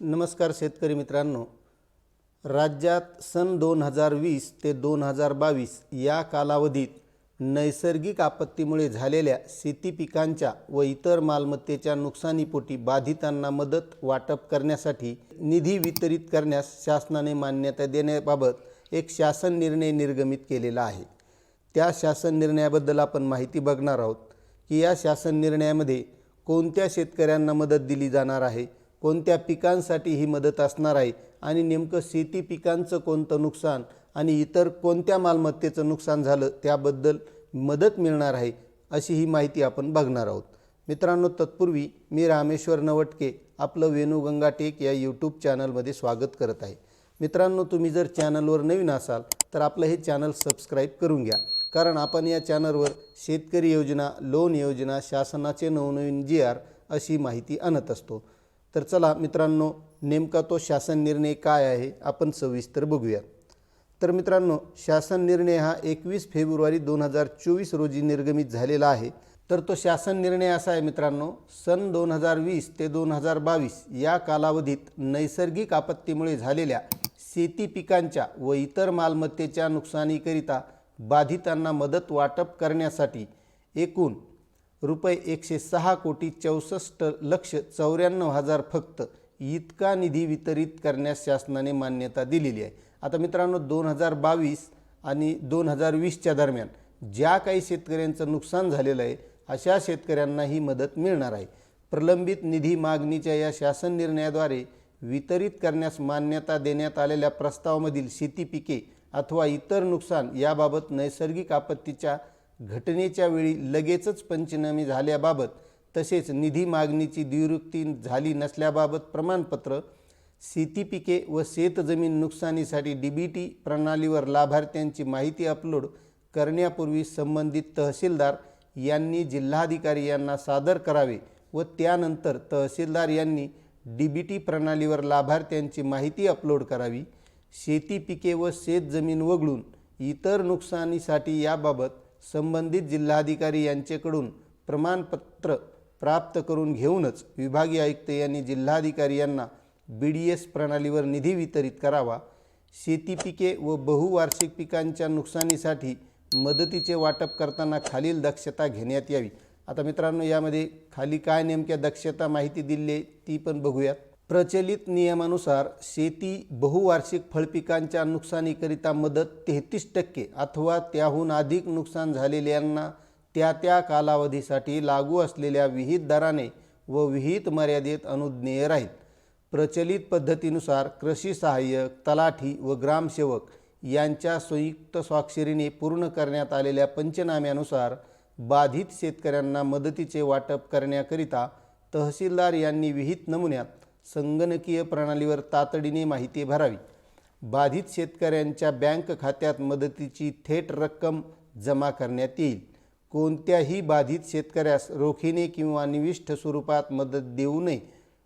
नमस्कार शेतकरी मित्रांनो. राज्यात सन दोन हजार वीस ते दोन हजार बावीस या कालावधीत नैसर्गिक आपत्तीमुळे झालेल्या शेती पिकांच्या व इतर मालमत्तेच्या नुकसानीपोटी बाधितांना मदत वाटप करण्यासाठी निधी वितरित करण्यास शासनाने मान्यता देण्याबाबत एक शासन निर्णय निर्गमित केलेला आहे. त्या शासन निर्णयाबद्दल आपण माहिती बघणार आहोत की या शासन निर्णयामध्ये कोणत्या शेतकऱ्यांना मदत दिली जाणार आहे? कोणत्या पिकांसाठी ही मदत असणार आहे आणि नेमकं शेती पिकांचं कोणतं नुकसान आणि इतर कोणत्या मालमत्तेचं नुकसान झालं त्याबद्दल मदत मिळणार आहे अशी ही माहिती आपण बघणार आहोत. मित्रांनो तत्पूर्वी मी रामेश्वर नवटके आपलं वेणुगंगा टेक या यूट्यूब चॅनलमध्ये स्वागत करत आहे. मित्रांनो तुम्ही जर चॅनलवर नवीन असाल तर आपलं हे चॅनल सबस्क्राईब करून घ्या. कारण आपण या चॅनलवर शेतकरी योजना लोन योजना शासनाचे नवनवीन जी आर अशी माहिती आणत असतो. तर चला मित्रांनो नेमका तो शासन निर्णय काय आहे आपण सविस्तर बघूया. तर मित्रांनो शासन निर्णय हा एकवीस फेब्रुवारी दोन हजार चोवीस रोजी निर्गमित झालेला आहे. तर तो शासन निर्णय असा आहे मित्रांनो सन दोन हजार वीस ते दोन हजार बावीस या कालावधीत नैसर्गिक आपत्तीमुळे झालेल्या शेती पिकांच्या व इतर मालमत्तेच्या नुकसानीकरिता बाधितांना मदत वाटप करण्यासाठी एकूण रुपये एकशे सहा कोटी चौसष्ट लक्ष चौऱ्याण्णव हजार फक्त इतका निधी वितरित करण्यास शासनाने मान्यता दिलेली आहे. आता मित्रांनो दोन हजार बावीस आणि दोन हजार वीसच्या दरम्यान ज्या काही शेतकऱ्यांचं नुकसान झालेलं आहे अशा शेतकऱ्यांना ही मदत मिळणार आहे. प्रलंबित निधी मागणीच्या या शासन निर्णयाद्वारे वितरित करण्यास मान्यता देण्यात आलेल्या प्रस्तावामधील शेती पिके अथवा इतर नुकसान याबाबत नैसर्गिक आपत्तीच्या घटनेच्या वेळी लगेचच पंचनामे झाल्याबाबत तसेच निधी मागणीची द्विवृत्ती झाली नसल्याबाबत प्रमाणपत्र शेती पिके व शेतजमीन नुकसानीसाठी डी बी टी प्रणालीवर लाभार्थ्यांची माहिती अपलोड करण्यापूर्वी संबंधित तहसीलदार यांनी जिल्हाधिकारी यांना सादर करावे व त्यानंतर तहसीलदार यांनी डी बी टी प्रणालीवर लाभार्थ्यांची माहिती अपलोड करावी. शेती पिके व शेतजमीन वगळून इतर नुकसानीसाठी याबाबत संबंधित जिल्हाधिकारी यांच्याकडून प्रमाणपत्र प्राप्त करून घेऊनच विभागीय आयुक्त यांनी जिल्हाधिकारी यांना बी डी एस प्रणालीवर निधी वितरित करावा. शेती पिके व बहुवार्षिक पिकांच्या नुकसानीसाठी मदतीचे वाटप करताना खालील दक्षता घेण्यात यावी. आता मित्रांनो यामध्ये खाली काय नेमक्या दक्षता माहिती दिली आहे ती पण बघूयात. प्रचलित नियमानुसार शेती बहुवार्षिक फळपिकांच्या नुकसानीकरिता मदत तेहतीस टक्के अथवा त्याहून अधिक नुकसान झालेल्यांना त्या त्या कालावधीसाठी लागू असलेल्या विहित दराने व विहित मर्यादेत अनुज्ञेय राहील. प्रचलित पद्धतीनुसार कृषी सहाय्यक तलाठी व ग्रामसेवक यांच्या संयुक्त स्वाक्षरीने पूर्ण करण्यात आलेल्या पंचनाम्यानुसार बाधित शेतकऱ्यांना मदतीचे वाटप करण्याकरिता तहसीलदार यांनी विहित नमुन्यात संगणकीय प्रणालीवर तातडीने माहिती भरावी. बाधित शेतकऱ्यांच्या बँक खात्यात मदतीची थेट रक्कम जमा करण्यात येईल. कोणत्याही बाधित शेतकऱ्यास रोखीने किंवा निविष्ठ स्वरूपात मदत देऊ नये.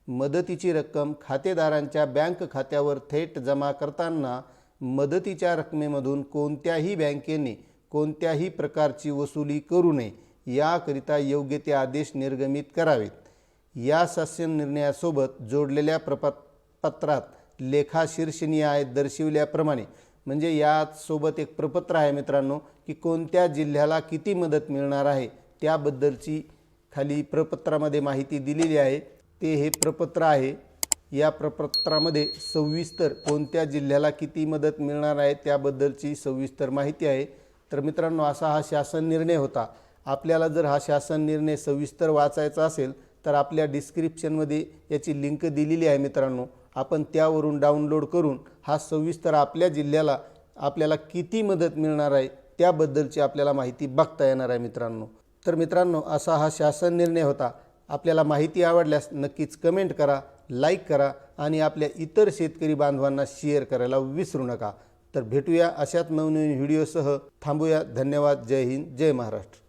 मदतीची रक्कम खातेदारांच्या बँक खात्यावर थेट जमा करताना मदतीच्या रकमेमधून कोणत्याही बँकेने कोणत्याही प्रकारची वसुली करू नये याकरिता योग्य ते आदेश निर्गमित करावेत. या शासन निर्णयासोबत जोडलेल्या प्रपत पत्रात लेखा दर्शविल्याप्रमाणे. म्हणजे यासोबत एक प्रपत्र आहे मित्रांनो की कोणत्या जिल्ह्याला किती मदत मिळणार आहे त्याबद्दलची खाली प्रपत्रामध्ये माहिती दिलेली आहे. ते हे प्रपत्र आहे. या प्रपत्रामध्ये सविस्तर कोणत्या जिल्ह्याला किती मदत मिळणार आहे त्याबद्दलची सविस्तर माहिती आहे. तर मित्रांनो असा हा शासन निर्णय होता. आपल्याला जर हा शासन निर्णय सविस्तर वाचायचा असेल तर आपल्या डिस्क्रिप्शनमध्ये याची लिंक दिलेली आहे मित्रांनो. आपण त्यावरून डाउनलोड करून हा सविस्तर आपल्या जिल्ह्याला आपल्याला किती मदत मिळणार आहे त्याबद्दलची आपल्याला माहिती बघता येणार आहे मित्रांनो. तर मित्रांनो असा हा शासन निर्णय होता. आपल्याला माहिती आवडल्यास नक्कीच कमेंट करा लाईक करा आणि आपल्या इतर शेतकरी बांधवांना शेअर करायला विसरू नका. तर भेटूया अशाच नवनवीन व्हिडिओसह थांबूया. धन्यवाद. जय हिंद. जय महाराष्ट्र.